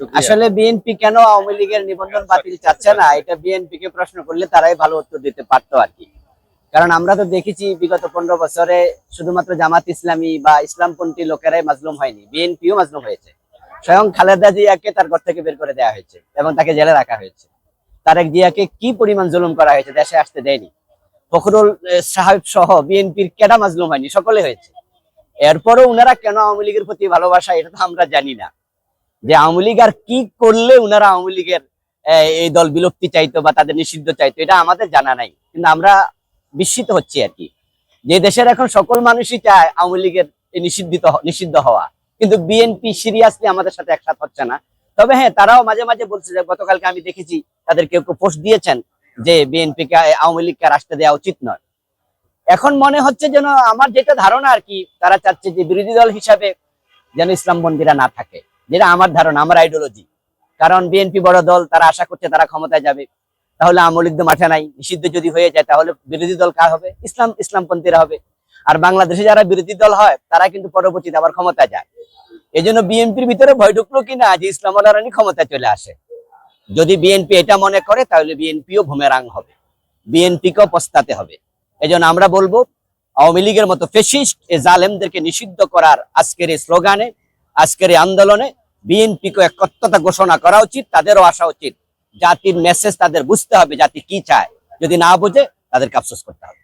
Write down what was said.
আসলে বিএনপি কেন আওয়ামী লীগের নিবন্ধন বাতিল চাচ্ছে না? এটা বিএনপি কে প্রশ্ন করলে তারাই ভালো উত্তর দিতে পারতো আর কি। কারণ আমরা তো দেখেছি বিগত পনেরো বছরে শুধুমাত্র জামাত ইসলামী বা ইসলামপন্থী লোকেরাই মাজলুম হয়নি। বিএনপিও মাজলুম হয়েছে। স্বয়ং খালেদা জিয়াকে তার ঘর থেকে বের করে দেওয়া হয়েছে এবং তাকে জেলে রাখা হয়েছে। তারেক জিয়াকে কি পরিমাণ জুলুম করা হয়েছে দেশে আসতে দেয়নি? ফখরুল সাহেব সহ বিএনপির কেডা মাজলুম হয়নি? সকলে হয়েছে। এরপরও উনারা কেন আওয়ামী লীগের প্রতি ভালোবাসা, এটা তো আমরা জানি না। যে আওয়ামী লীগ আর কি করলে উনারা আওয়ামী লীগের এই দল বিলুপ্তি চাইতো বা তাদের নিষিদ্ধ চাইতো, এটা আমাদের জানা নাই। কিন্তু আমরা বিস্মিত হচ্ছি আর কি। যে দেশের এখন সকল মানুষই চায় আওয়ামী লীগের নিষিদ্ধিত, নিষিদ্ধ হওয়া। কিন্তু বিএনপি সিরিয়াসলি আমাদের সাথে একসাথ হচ্ছে না। তবে হ্যাঁ তারাও মাঝে মাঝে বলছে যে, গতকালকে আমি দেখেছি তাদের কেউ কেউ পোস্ট দিয়েছেন যে বিএনপি কে আওয়ামী লীগকে আর আসতে দেওয়া উচিত নয়। এখন মনে হচ্ছে যেন আমার যেটা ধারণা আর কি, তারা চাচ্ছে যে বিরোধী দল হিসাবে যেন ইসলাম বন্দীরা না থাকে। যেটা আমার ধারণা, আমার আইডিওলজি কারণ বিএনপি বড় দল, তারা আশা করছে তারা ক্ষমতায় যাবে। তাহলে আওয়ামী লীগ মাঠে নাই, নিষিদ্ধ যদি হয়ে যায়, তাহলে বিরোধী দল কার হবে? ইসলাম, ইসলামপন্থীরা হবে। আর বাংলাদেশে যারা বিরোধী দল হয়, তারা কিন্তু পরবর্তীতে আবার ক্ষমতায় যায়। এই জন্য বিএনপির ভিতরে ভয় ঢুকলো কিনা যে ইসলাম রানী ক্ষমতায় চলে আসে। যদি বিএনপি এটা মনে করে, তাহলে বিএনপিও ভূমেরাং হবে। বিএনপিকেও পস্তাতে হবে। এই জন্য আমরা বলব, আওয়ামী লীগের মতো ফেসিস্ট এ জালেমদেরকে নিষিদ্ধ করার আজকের এই স্লোগানে আজকের এই আন্দোলনে বিএনপিকে একত্রতা ঘোষণা করা উচিত, তাদেরও আসা উচিত। জাতির মেসেজ তাদের বুঝতে হবে, জাতি কি চায়। যদি না বুঝে, তাদেরকে আফসোস করতে হবে।